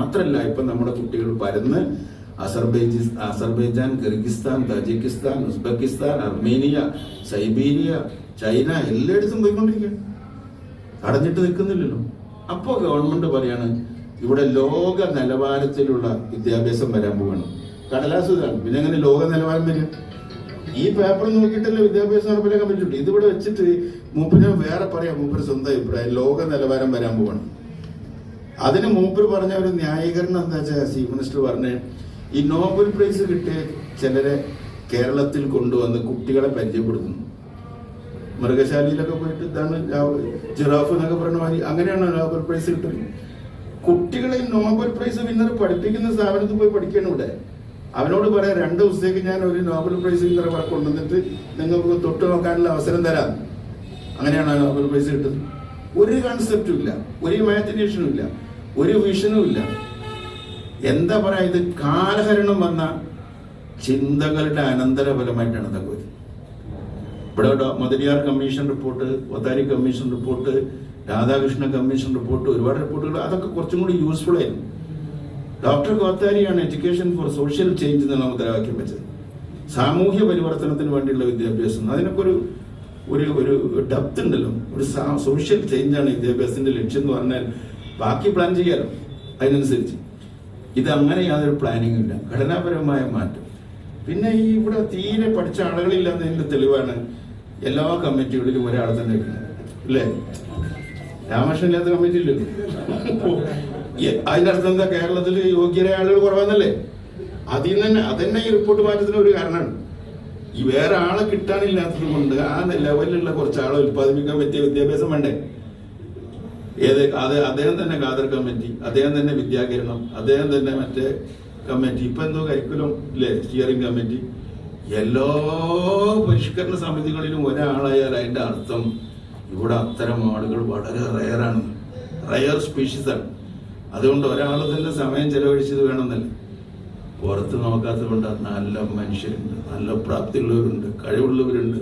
മാത്രമല്ല ഇപ്പൊ നമ്മുടെ കുട്ടികൾ പരന്ന് അസർബൈജി Azerbaijan Kyrgyzstan Tajikistan Uzbekistan Armenia Siberia China എല്ലായിടത്തും പോയിക്കൊണ്ടിരിക്കുക അടഞ്ഞിട്ട് നിൽക്കുന്നില്ലല്ലോ. അപ്പോൾ ഗവൺമെന്റ് പറയാണ് ഇവിടെ ലോക നിലവാരത്തിലുള്ള വിദ്യാഭ്യാസം വരാൻ പോവാണ്. കടലാസ് ഇതാണ്. പിന്നെ എങ്ങനെ ലോക നിലവാരം വരിക? ഈ പേപ്പർ നോക്കിയിട്ടല്ലേ വിദ്യാഭ്യാസം നടപ്പിലാക്കാൻ പറ്റുള്ളൂ ഇതിവിടെ വെച്ചിട്ട് മൂപ്പര് വേറെ പറയാം. മൂപ്പര് സ്വന്തം അഭിപ്രായം. ലോക നിലവാരം വരാൻ പോവാണ്. അതിന് മുമ്പ് പറഞ്ഞ ഒരു ന്യായീകരണം എന്താ വെച്ചാൽ ചീഫ് മിനിസ്റ്റർ പറഞ്ഞ് ഈ നോബൽ പ്രൈസ് കിട്ടിയ ചിലരെ കേരളത്തിൽ കൊണ്ടുവന്ന് കുട്ടികളെ പരിചയപ്പെടുത്തുന്നു. മൃഗശാലയിലൊക്കെ പോയിട്ട് ഇതാണ് ജിറാഫ് എന്നൊക്കെ പറഞ്ഞ മാതിരി അങ്ങനെയാണ് നോബൽ പ്രൈസ് കിട്ടുന്നത്. കുട്ടികളെ നോബൽ പ്രൈസ് വിന്നർ പഠിപ്പിക്കുന്ന സ്ഥാപനത്തിൽ പോയി പഠിക്കണം ഇവിടെ. അവനോട് പറയാം രണ്ട് ദിവസത്തേക്ക് ഞാൻ ഒരു നോബൽ പ്രൈസ് വിന്നർ ഇവിടെ കൊണ്ടുവന്നിട്ട് നിങ്ങൾക്ക് തൊട്ട് നോക്കാനുള്ള അവസരം തരാം. അങ്ങനെയാണ് നോബൽ പ്രൈസ് കിട്ടുന്നത്. ഒരു കൺസെപ്റ്റും ഇല്ല ഒരു ഇമാജിനേഷനും ഇല്ല. ഒരു വിഷനും ഇല്ല. എന്താ പറയാ ഇത് കാലഹരണം വന്ന ചിന്തകളുടെ അനന്തരഫലമായിട്ടാണ് ഇതൊക്കെ ഇവിടെ Mudaliar commission report Kothari commission report Radhakrishna commission report ഒരുപാട് റിപ്പോർട്ടുകൾ അതൊക്കെ കുറച്ചും കൂടി യൂസ്ഫുൾ ആയിരുന്നു. ഡോക്ടർ കോത്താരിയാണ് എഡ്യൂക്കേഷൻ ഫോർ സോഷ്യൽ ചേഞ്ച് എന്നുള്ള മുദ്രാവാക്യം വെച്ചത്. സാമൂഹ്യ പരിവർത്തനത്തിന് വേണ്ടിയുള്ള വിദ്യാഭ്യാസം. അതിനൊക്കെ ഒരു ഒരു ഒരു ഡെപ്ത് ഉണ്ടല്ലോ. ഒരു സോഷ്യൽ ചേഞ്ചാണ് വിദ്യാഭ്യാസത്തിന്റെ ലക്ഷ്യം എന്ന് പറഞ്ഞാൽ ബാക്കി പ്ലാൻ ചെയ്യാലോ? അതിനനുസരിച്ച്. ഇത് അങ്ങനെ യാതൊരു പ്ലാനിങ് ഇല്ല. ഘടനാപരമായ മാറ്റം. പിന്നെ ഈ ഇവിടെ തീരെ പഠിച്ച ആളുകളില്ലാത്തതിന്റെ തെളിവാണ് എല്ലാ കമ്മിറ്റികളിലും ഒരാൾ തന്നെ അല്ലേ? രാമകൃഷ്ണൻ ഇല്ലാത്ത കമ്മിറ്റി ഇല്ലല്ലോ അതിന്റെ അർത്ഥം എന്താ? കേരളത്തിൽ യോഗ്യരായ ആളുകൾ കുറവാന്നല്ലേ? അതിൽ തന്നെ അതന്നെ ഈ റിപ്പോർട്ട് മാറ്റത്തിന് ഒരു കാരണമാണ്. ഈ വേറെ ആളെ കിട്ടാനില്ലാത്തത് കൊണ്ട് ആ ലെവലിലുള്ള കുറച്ച് ആളെ ഉത്പാദിപ്പിക്കാൻ പറ്റിയ വിദ്യാഭ്യാസം വേണ്ടേ? ഏത് അദ്ദേഹം തന്നെ ഖാദർ കമ്മിറ്റി അദ്ദേഹം തന്നെ വിദ്യാകിരണം അദ്ദേഹം തന്നെ മറ്റേ കമ്മിറ്റി. ഇപ്പൊ എന്തോ കരിക്കുലം ഇല്ലേ സ്റ്റിയറിംഗ് കമ്മിറ്റി എല്ലാ പരിഷ്കരണ സമിതികളിലും ഒരാളായാൽ അതിന്റെ അർത്ഥം ഇവിടെ അത്തരം ആളുകൾ വളരെ റയറാണ് റയർ ആണ്. അതുകൊണ്ട് ഒരാൾ തന്നെ സമയം ചെലവഴിച്ചത് വേണമെന്നല്ല. പുറത്ത് നോക്കാത്തത് കൊണ്ട് നല്ല മനുഷ്യരുണ്ട് നല്ല പ്രാപ്തിയുള്ളവരുണ്ട് കഴിവുള്ളവരുണ്ട്.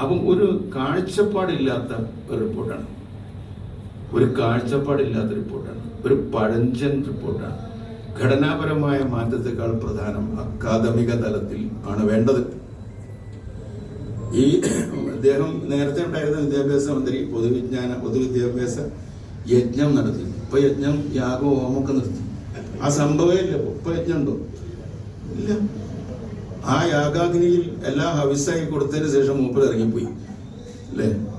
അപ്പം ഒരു കാഴ്ചപ്പാടില്ലാത്ത ഒരു റിപ്പോർട്ടാണ് ഒരു കാഴ്ചപ്പാടില്ലാത്ത റിപ്പോർട്ടാണ്. ഒരു പഴഞ്ചൻ റിപ്പോർട്ടാണ്. ഘടനാപരമായ മാറ്റത്തെക്കാൾ പ്രധാനം അക്കാദമിക തലത്തിൽ ആണ് വേണ്ടത്. ഈ അദ്ദേഹം നേരത്തെ ഉണ്ടായിരുന്ന വിദ്യാഭ്യാസ മന്ത്രി പൊതുവിജ്ഞാന പൊതുവിദ്യാഭ്യാസ യജ്ഞം നടത്തി. ഇപ്പൊ യജ്ഞം യാഗോ ഹോമൊക്കെ നിർത്തി. ആ സംഭവമേ ഇല്ല. ഇപ്പൊ യജ്ഞം ഉണ്ടോ? ഇല്ല. ആ യാഗാഗ്നിയിൽ എല്ലാ ഹവിസായി കൊടുത്തതിന് ശേഷം മൂപ്പർ ഇറങ്ങിപ്പോയി. അല്ലേ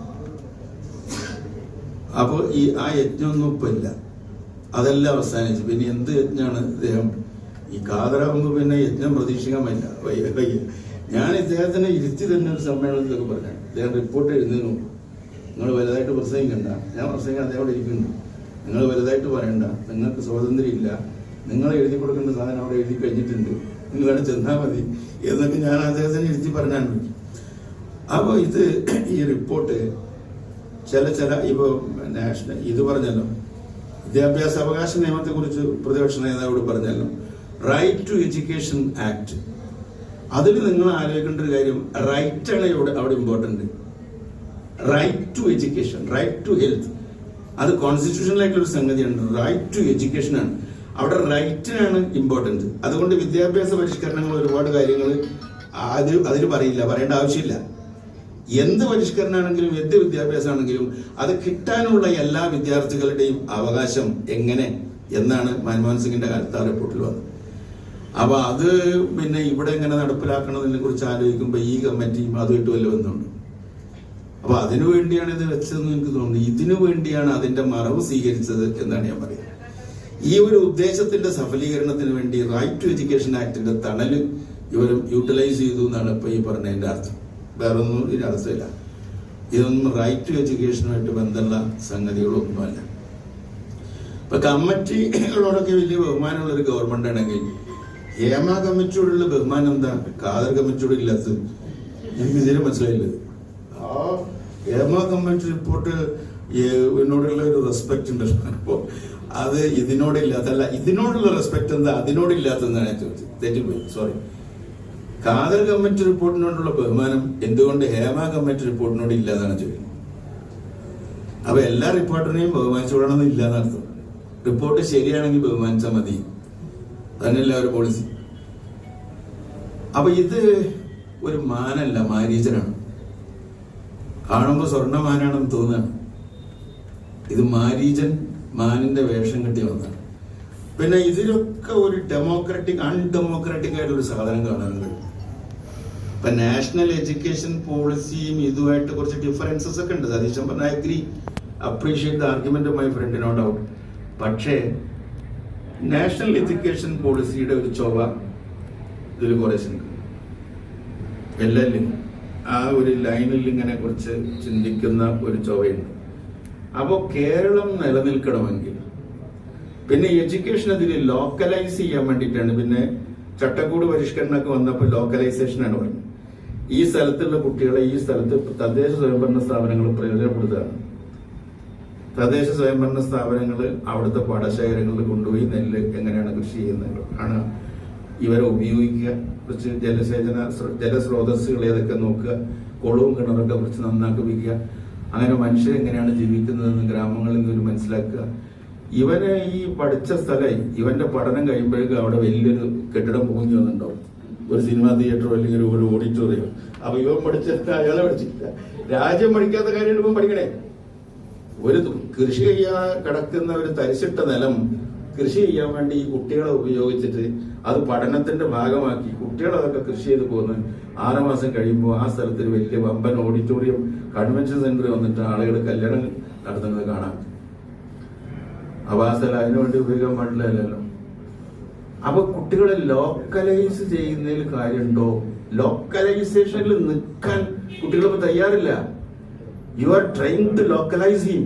അപ്പോൾ ഈ ആ യജ്ഞമൊന്നും ഇപ്പൊ ഇല്ല. അതെല്ലാം അവസാനിച്ചു. പിന്നെ എന്ത് യജ്ഞമാണ് ഇദ്ദേഹം? ഈ കാതറാകുമ്പോൾ പിന്നെ യജ്ഞം വയ്യ ഞാൻ ഇദ്ദേഹത്തിനെ ഇരുത്തി തന്നെ ഒരു സമ്മേളനത്തിലൊക്കെ പറഞ്ഞു ഇദ്ദേഹം റിപ്പോർട്ട് എഴുതുന്നതിന് മുമ്പ്. നിങ്ങൾ വലുതായിട്ട് പ്രസംഗിക്കണ്ട. ഞാൻ പ്രസംഗം അദ്ദേഹം ഇരിക്കുന്നു. നിങ്ങൾ വലുതായിട്ട് പറയണ്ട. നിങ്ങൾക്ക് സ്വാതന്ത്ര്യമില്ല. നിങ്ങൾ എഴുതി കൊടുക്കേണ്ട സാധനം അവിടെ എഴുതി കഴിഞ്ഞിട്ടുണ്ട്. നിങ്ങൾ അവിടെ ചെന്നാൽ മതി എന്നൊക്കെ ഞാൻ അദ്ദേഹത്തിന് ഇരുത്തി പറഞ്ഞാണ്. അപ്പോൾ ഇത് ഈ റിപ്പോർട്ട് ചില ചില ഇപ്പോൾ നാഷണൽ ഇത് പറഞ്ഞല്ലോ. വിദ്യാഭ്യാസ അവകാശ നിയമത്തെ കുറിച്ച് പ്രതിപക്ഷ നേതാവോട് പറഞ്ഞല്ലോ. റൈറ്റ് ടു എഡ്യൂക്കേഷൻ ആക്ട് അതിൽ നിങ്ങൾ ആലോചിക്കേണ്ട ഒരു കാര്യം റൈറ്റ് ആണ് ഇവിടെ അവിടെ important right to education right to health അത് കോൺസ്റ്റിറ്റ്യൂഷനിലായിട്ടുള്ള ഒരു സംഗതിയാണ് റൈറ്റ് ടു എഡ്യൂക്കേഷൻ ആണ്. അവിടെ റൈറ്റിനാണ് ഇമ്പോർട്ടന്റ് അതുകൊണ്ട് വിദ്യാഭ്യാസ പരിഷ്കരണങ്ങൾ ഒരുപാട് കാര്യങ്ങൾ അതിൽ അതിൽ പറയില്ല പറയേണ്ട ആവശ്യമില്ല. എന്ത് പരിഷ്കരണമാണെങ്കിലും എന്ത് വിദ്യാഭ്യാസമാണെങ്കിലും അത് കിട്ടാനുള്ള എല്ലാ വിദ്യാർത്ഥികളുടെയും അവകാശം എങ്ങനെ എന്നാണ് മൻമോഹൻ സിംഗിന്റെ കാലത്ത് റിപ്പോർട്ടിൽ വന്നത്. അപ്പൊ അത് പിന്നെ ഇവിടെ എങ്ങനെ നടപ്പിലാക്കണതിനെ കുറിച്ച് ആലോചിക്കുമ്പോൾ ഈ കമ്മിറ്റിയും അതുമായിട്ട് വല്ല ബന്ധമുണ്ട്. അപ്പൊ അതിനു വേണ്ടിയാണ് ഇത് വെച്ചതെന്ന് എനിക്ക് തോന്നുന്നു. ഇതിനു വേണ്ടിയാണ് അതിന്റെ മറവ് സ്വീകരിച്ചത് എന്നാണ് ഞാൻ പറയുന്നത്. ഈ ഒരു ഉദ്ദേശത്തിന്റെ സഫലീകരണത്തിന് വേണ്ടി റൈറ്റ് ടു എഡ്യൂക്കേഷൻ ആക്ടിന്റെ തണൽ ഇവരും യൂട്ടിലൈസ് ചെയ്തു എന്നാണ് ഇപ്പൊ ഈ പറഞ്ഞതിന്റെ അർത്ഥം. വേറെ ഒന്നും ഇതിന്റെ അർത്ഥമില്ല ഇതൊന്നും റൈറ്റ് ടു എഡ്യൂക്കേഷനുമായിട്ട് ബന്ധമുള്ള സംഗതികളൊന്നുമല്ല. ഇപ്പൊ കമ്മിറ്റികളോടൊക്കെ വലിയ ബഹുമാനമുള്ള ഒരു ഗവൺമെന്റ് ആണെങ്കിൽ ഹേമ കമ്മിറ്റിയോടുള്ള ബഹുമാനം എന്താ? ഖാദർ കമ്മിറ്റിയോട് ഇല്ലാത്തത് എനിക്ക് ഇതിനെ മനസ്സിലായില്ലത് ആ ഹേമ കമ്മിറ്റി റിപ്പോർട്ട് എന്നോടുള്ള ഒരു റെസ്പെക്ട് ഉണ്ട് അപ്പോൾ അത് ഇതിനോടില്ലാത്തല്ല ഇതിനോടുള്ള റെസ്പെക്ട് എന്താ? അതിനോടില്ലാത്തതെന്നാണ് ഞാൻ ചോദിച്ചത്. തെറ്റിപ്പോയി. സോറി ഖാദർ കമ്മിറ്റി റിപ്പോർട്ടിനോടുള്ള ബഹുമാനം എന്തുകൊണ്ട് ഹേമ കമ്മിറ്റി റിപ്പോർട്ടിനോട് ഇല്ലാതാണ് ചോദിക്കുന്നത്? അപ്പൊ എല്ലാ റിപ്പോർട്ടറിനെയും ബഹുമാനിച്ചുകൊള്ളണമെന്ന് ഇല്ലാന്നർത്ഥം റിപ്പോർട്ട് ശരിയാണെങ്കിൽ ബഹുമാനിച്ചാൽ മതി. തന്നെയല്ല ഒരു പോളിസി അപ്പൊ ഇത് ഒരു മാനല്ല മാരീചനാണ് കാണുമ്പോൾ സ്വർണമാനാണെന്ന് തോന്നുകയാണ്. ഇത് മാരീചൻ മാനിന്റെ വേഷം കെട്ടി വന്നതാണ് പിന്നെ ഇതിലൊക്കെ ഒരു ഡെമോക്രാറ്റിക് അൺഡെമോക്രാറ്റിക് ആയിട്ടുള്ള ഒരു സാധനം കാണാനുണ്ട്. ഇപ്പൊ നാഷണൽ എഡ്യൂക്കേഷൻ പോളിസിയും ഇതുമായിട്ട് കുറച്ച് ഡിഫറൻസസ് ഒക്കെ ഉണ്ട്. സതീശൻ പറഞ്ഞ agree appreciate the argument my friend no doubt പക്ഷേ നാഷണൽ എഡ്യൂക്കേഷൻ പോളിസിയുടെ ഒരു ചൊവ്വ ഇതിൽ കുറേശ്ശുണ്ട് എല്ലാം ആ ഒരു ലൈനിൽ ഇങ്ങനെ കുറിച്ച് ചിന്തിക്കുന്ന ഒരു ചൊവ്വയുണ്ട്. അപ്പോൾ കേരളം നിലനിൽക്കണമെങ്കിൽ പിന്നെ എഡ്യൂക്കേഷൻ അതിൽ ലോക്കലൈസ് ചെയ്യാൻ വേണ്ടിയിട്ടാണ് പിന്നെ ചട്ടക്കൂട് പരിഷ്കരണമൊക്കെ വന്നപ്പോൾ ലോക്കലൈസേഷനാണ് പറഞ്ഞത്. ഈ സ്ഥലത്തുള്ള കുട്ടികളെ ഈ സ്ഥലത്ത് തദ്ദേശ സ്വയംഭരണ സ്ഥാപനങ്ങൾ പ്രയോജനപ്പെടുത്തുകയാണ്. തദ്ദേശ സ്വയംഭരണ സ്ഥാപനങ്ങൾ അവിടുത്തെ പാടശേഖരങ്ങളിൽ കൊണ്ടുപോയി നെല്ല് എങ്ങനെയാണ് കൃഷി ചെയ്യുന്നത്? ആണ് ഇവരെ ഉപയോഗിക്കുക. കുറച്ച് ജലസേചന സ്ര- ജലസ്രോതസ്സുകൾ ഏതൊക്കെ നോക്കുക. കുളവും കിണറൊക്കെ കുറച്ച് നന്നാക്കി വയ്ക്കുക. അങ്ങനെ മനുഷ്യരെങ്ങനെയാണ് ജീവിക്കുന്നതെന്ന് ഗ്രാമങ്ങളിൽ നിന്ന് മനസ്സിലാക്കുക. ഇവനെ ഈ പഠിച്ച സ്ഥലം ഇവന്റെ പഠനം കഴിയുമ്പോഴേക്കും അവിടെ വലിയൊരു കെട്ടിടം പൊങ്ങി വന്നിട്ടുണ്ടാവും. ഒരു സിനിമാ തിയേറ്ററോ അല്ലെങ്കിൽ ഒരു ഓഡിറ്റോറിയോ. അപ്പൊ ഇവൻ പഠിച്ചിട്ട് അയാളെ പഠിച്ചിട്ടില്ല. രാജ്യം പഠിക്കാത്ത കാര്യം ഇപ്പം പഠിക്കണേ. ഒരു കൃഷി ചെയ്യാ കിടക്കുന്ന ഒരു തരിശിട്ട നിലം കൃഷി ചെയ്യാൻ വേണ്ടി ഈ കുട്ടികളെ ഉപയോഗിച്ചിട്ട് അത് പഠനത്തിന്റെ ഭാഗമാക്കി കുട്ടികൾ അതൊക്കെ കൃഷി ചെയ്ത് പോകുന്ന ആറ് മാസം കഴിയുമ്പോൾ ആ സ്ഥലത്ത് ഒരു വലിയ വമ്പൻ ഓഡിറ്റോറിയം കൺവെൻഷൻ സെന്റർ വന്നിട്ട് ആളുകൾ കല്യാണം നടത്തുന്നത് കാണാം. അപ്പൊ അതിനുവേണ്ടി ഉപയോഗിക്കാൻ പാടില്ലല്ലോ അപ്പൊ കുട്ടികളെ ലോക്കലൈസ് ചെയ്യുന്നതിൽ കാര്യമുണ്ടോ? ലോക്കലൈസേഷനിൽ നിൽക്കാൻ കുട്ടികളിപ്പോ തയ്യാറില്ല. You are trying to localise him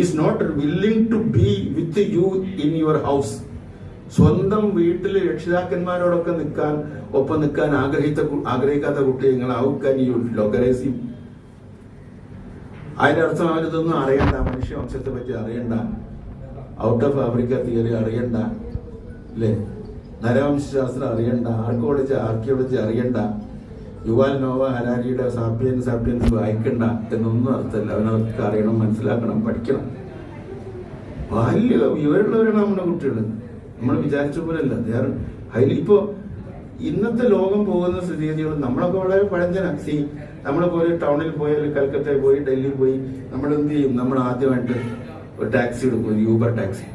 is not willing to be with you in your house സ്വന്തം വീട്ടിലെ രക്ഷിതാക്കന്മാരോടൊക്കെ നിൽക്കാൻ ഒപ്പം നിൽക്കാൻ ആഗ്രഹിച്ച ആഗ്രഹിക്കാത്ത കുട്ടി നിങ്ങൾ ആവുക്കാൻ ലോക്കലൈസ് ചെയ്യും അതിന്റെ അർത്ഥം അവരിതൊന്നും അറിയണ്ട മനുഷ്യ വംശത്തെ പറ്റി അറിയണ്ട. ഔട്ട് ഓഫ് ആഫ്രിക്ക തിയറി അറിയണ്ട അല്ലേ നരവംശാസ്ത്രം അറിയണ്ട ആർക്കോളജി ആർക്കിയോളജി അറിയണ്ട. യുവാൽ നോവ ഹരാരിയുടെ സാപ്പിയൻ സാപ്പിയൻസ് വായിക്കണ്ട എന്നൊന്നും അർത്ഥമില്ല. അവനവർക്ക് അറിയണം മനസ്സിലാക്കണം പഠിക്കണം. വലിയ വിവരമുള്ളവരാണ് നമ്മുടെ കുട്ടികൾ നമ്മൾ വിചാരിച്ച പോലെയല്ല അതിലിപ്പോ ഹൈലി ഇന്നത്തെ ലോകം പോകുന്ന സ്ഥിതിഗതികൾ നമ്മളൊക്കെ വളരെ പഴഞ്ചന. സി നമ്മളെ പോലെ ടൗണിൽ പോയി അല്ലെങ്കിൽ കൽക്കത്തയിൽ പോയി ഡൽഹിയിൽ പോയി നമ്മൾ എന്ത് ചെയ്യും? നമ്മൾ ആദ്യമായിട്ട് ഒരു ടാക്സി എടുക്കും ഒരു യൂബർ ടാക്സി.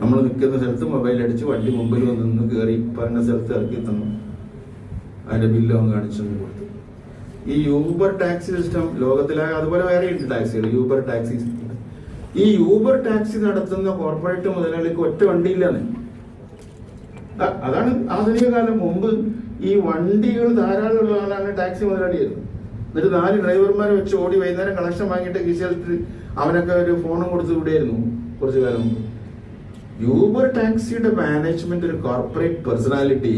നമ്മൾ നിൽക്കുന്ന സ്ഥലത്ത് മൊബൈൽ അടിച്ച് വണ്ടി മുമ്പിൽ നിന്ന് കയറി പറഞ്ഞ സ്ഥലത്ത് ഇറക്കി തന്നു. അതിന്റെ ബില്ല് അവൻ കാണിച്ചു കൊടുത്തു. ഈ യൂബർ ടാക്സി സിസ്റ്റം ലോകത്തിലാകെ അതുപോലെ വേറെ ഉണ്ട് ടാക്സികൾ യൂബർ ടാക്സി ഈ യൂബർ ടാക്സി നടത്തുന്ന കോർപ്പറേറ്റ് മുതലാളിക്ക് ഒറ്റ വണ്ടിയില്ലാന്ന്. അതാണ് ആധുനിക കാലം. മുമ്പ് ഈ വണ്ടികൾ ധാരാളം ഉള്ള ആളാണ് ടാക്സി മുതലാളിയായിരുന്നു എന്നിട്ട് നാല് ഡ്രൈവർമാരെ വെച്ച് ഓടി വൈകുന്നേരം കളക്ഷൻ വാങ്ങിയിട്ട് കിശിലിട്ട് അവനൊക്കെ ഒരു ഫോണും കൊടുത്ത് വിടുമായിരുന്നു കുറച്ചു കാലം മുമ്പ്. യൂബർ ടാക്സിയുടെ മാനേജ്മെന്റ് ഒരു കോർപ്പറേറ്റ് പേഴ്സണാലിറ്റി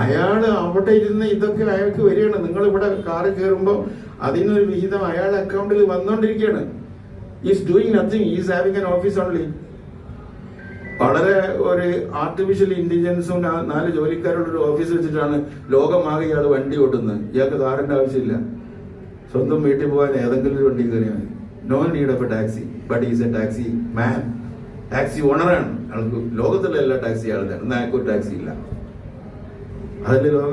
അയാൾ അവിടെ ഇരുന്ന് ഇതൊക്കെ അയാൾക്ക് വരികയാണ്. നിങ്ങൾ ഇവിടെ കാറ് കയറുമ്പോൾ അതിനൊരു വിഹിതം അയാളുടെ അക്കൗണ്ടിൽ വന്നുകൊണ്ടിരിക്കുകയാണ് is doing nothing is having an office only വളരെ ഒരു ആർട്ടിഫിഷ്യൽ ഇന്റലിജൻസും നാല് ജോലിക്കാരുടെ ഒരു ഓഫീസ് വെച്ചിട്ടാണ് ലോകമാകെ ഇയാൾ വണ്ടി ഓട്ടുന്നത്. ഇയാൾക്ക് കാറിന്റെ ആവശ്യമില്ല. സ്വന്തം വീട്ടിൽ പോകാൻ ഏതെങ്കിലും ഒരു വണ്ടി കയറിയാൽ മതി. No need of a taxi but is a taxi man taxi ഓണറാണ് ആൾക്ക് ലോകത്തുള്ള എല്ലാ ടാക്സി ആളുടെ അയാൾക്ക് ടാക്സി ഇല്ല. അതല്ലേ ലോകം?